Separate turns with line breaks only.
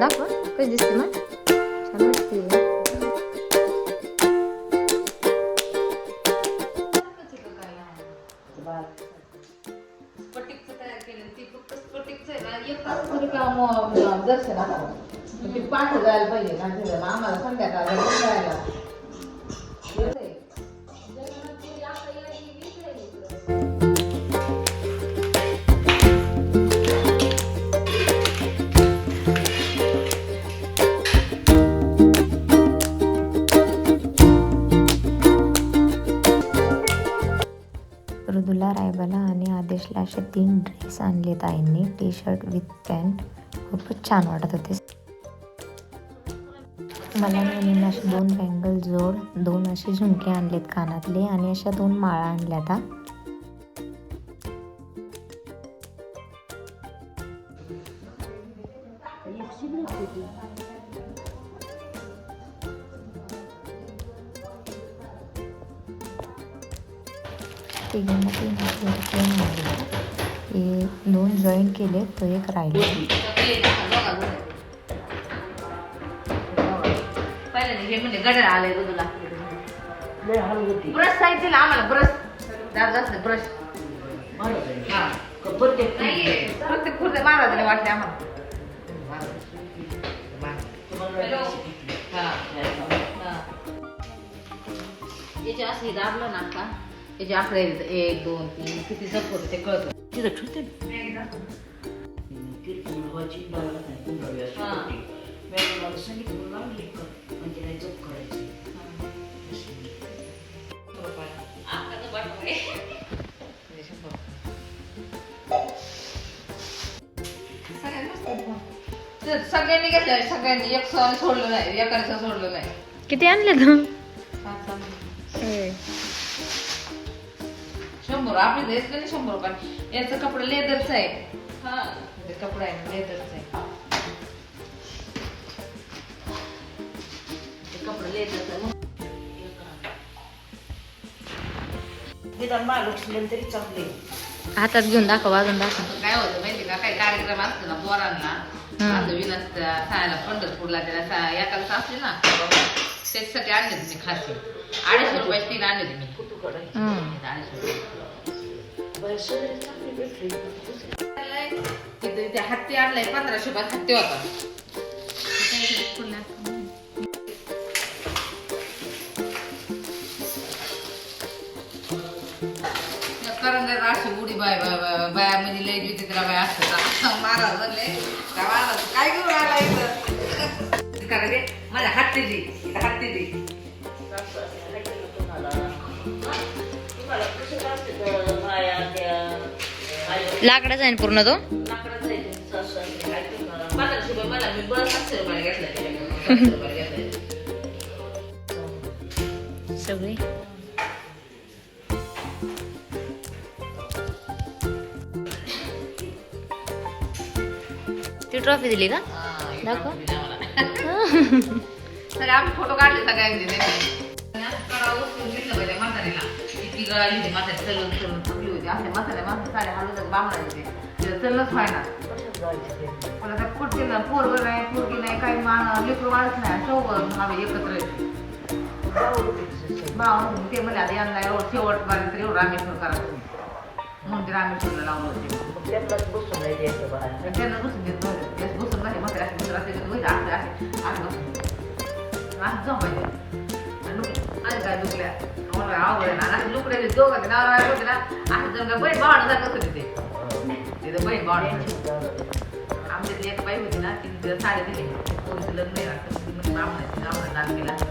दाखवा कशी दिसते मग छान वाटते
दर्शनाला ती पाठ जायला पाहिजे ना. आम्हाला संध्याकाळला जायला
आणि असे तीन ड्रेस आणले ताईंनी. टी शर्ट विथ पॅन्ट खूपच छान वाटत होते. मला मुलींना असे दोन बँगल जोड दोन असे झुमके आणलेत कानातले आणि अशा दोन माळा आणल्यात you. तिघांना तीन हजार रुपये मिळाले हे दोन जॉईन केले तो एक राहिला
हे म्हणजे ब्रश सांगितलं आम्हाला ब्रश जास्त ब्रश प्रत्येक खुर्च्या महाराजाने वाटले आम्हाला हॅलो हा याचे असे दाबलं ना का याचे आकडे एक दोन तीन किती जप होते ते कळतं.
तिथं ठेवते
सगळ्यांनी घेतलं सगळ्यांनी. एक सण सोडलं नाही सण सोडलं नाही.
किती आणले तू
शंभर आपली द्यायचं नाही शंभर रुपये? याचं कपडा लेदरचं आहे. हा. ते कपडा आहे लेदरचं आहे. ते कपडा लेदरचं आहे.
महालक्ष्मी तरी चांगले.
हातात घेऊन दाखव वाजून दाखव.
काय होतं माहिती का? काही कार्यक्रम असतो ना पोरांना. बांधवी नसत्या सायला पंढरपूरला त्याला सा- एकाच असले ना. त्याच्यासाठी आणले तुम्ही खास. अडीचशे रुपयाचे तीन आणले
होते
मी.
अडीचशे रुपये हत्ती आणलाय पंधराशे रुपयात हत्ती होता. करंजा अशी उडी बाय बाया म्हणजे लय विचित्र बाय असतात महाराज म्हणले काय महाराज काय करू आला इथं? हत्तीची. इथं हत्तीची
तुम्हाला कसं वाटतं माया त्या आई-
लाकडाचा आहे ना पूर्ण तो
लाकडाचं आहे ते सासू सासरे काय तुम्हाला
पंधराशे रुपये मला मी बरं सातशे रुपयाला घेतला त्याच्याकडून. सातशे रुपयाला घेतलाय.
सगळे ती ट्रॉफी दिली का
हा, एक
दाखव.
तर आम्ही फोटो काढले सगळ्यांचे त्याचे. कडा उचलून घेतलं पाहिजे म्हातारीला. इतकी गळाली होती म्हातारी, चलून चलून थकली होती. माणसं साड्या हलवतात बांगडायचे. तिला व्हायना. पण आता कुठे पोरग नाही पोरगी नाही काही मा लेकरू वाढत नाही चौघ आम्ही एकत्र येतो. भाऊ ते म्हणजे आता यांना एवढं शेवटपर्यंत एवढं रामेश्वर करायचं म्हणून ते रामेश्वरला लावलं होते त्यांना बसून देत बसून नाही म्हातारे असे मित्र असे वैसे असे असे असं बसून असं झोपायचे आणि लुक- आणि काय दुखल्या मला आवड आहे ना असं लुकड्या दोघं ते नाव होते ना असं जण का बहीण भावानं जात होते ते तिथं बहीण भावानं आमच्यातली एक बाई होती ना तिने तिला साडी दिली पोरीचं लग्न आहे वाटतं ती म्हणजे ब्राह्मणाची ब्राह्मण दान केला साडी